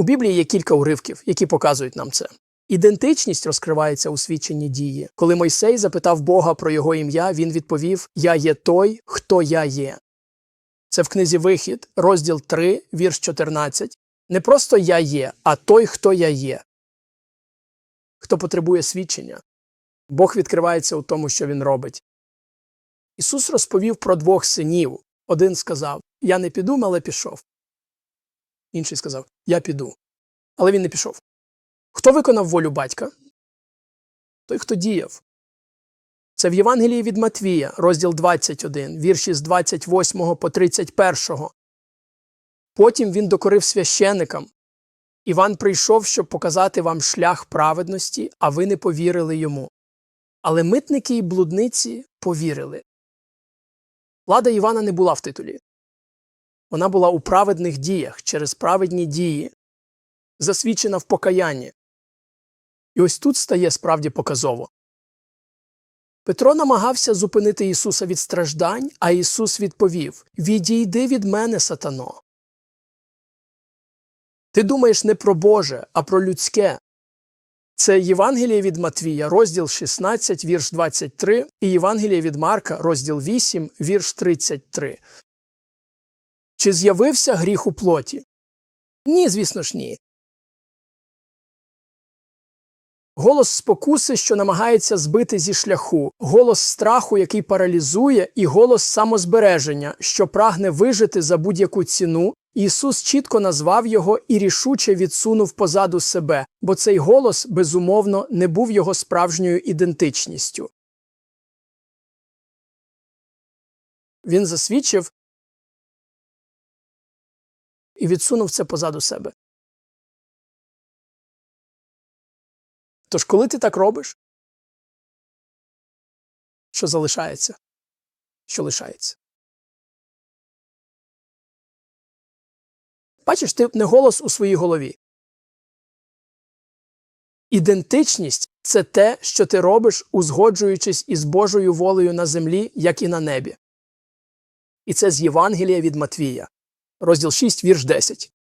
У Біблії є кілька уривків, які показують нам це. Ідентичність розкривається у свідченні дії. Коли Мойсей запитав Бога про його ім'я, він відповів: Я є той, хто я є. Це в книзі Вихід, розділ 3, вірш 14. Не просто я є, а той, хто я є. Хто потребує свідчення. Бог відкривається у тому, що він робить. Ісус розповів про двох синів. Один сказав: Я не піду, але пішов. Інший сказав: Я піду. Але він не пішов. Хто виконав волю батька? Той, хто діяв. Це в Євангелії від Матвія, розділ 21, вірші з 28 по 31. Потім він докорив священикам. Іван прийшов, щоб показати вам шлях праведності, а ви не повірили йому. Але митники і блудниці повірили. Влада Івана не була в титулі. Вона була у праведних діях через праведні дії, засвідчена в покаянні. І ось тут стає справді показово. Петро намагався зупинити Ісуса від страждань, а Ісус відповів Відійди від мене, сатано. Ти думаєш не про Боже, а про людське. Це Євангеліє від Матвія, розділ 16, вірш 23, і Євангеліє від Марка, розділ 8, вірш 33. Чи з'явився гріх у плоті? Ні, звісно ж, ні. Голос спокуси, що намагається збити зі шляху, голос страху, який паралізує, і голос самозбереження, що прагне вижити за будь-яку ціну. Ісус чітко назвав його і рішуче відсунув позаду себе, бо цей голос, безумовно, не був його справжньою ідентичністю. Він засвідчив і відсунув це позаду себе. Тож, коли ти так робиш, що залишається? Що лишається? Бачиш, ти не голос у своїй голові. Ідентичність це те, що ти робиш, узгоджуючись із Божою волею на землі, як і на небі. І це з Євангелія від Матвія, розділ 6, вірш 10.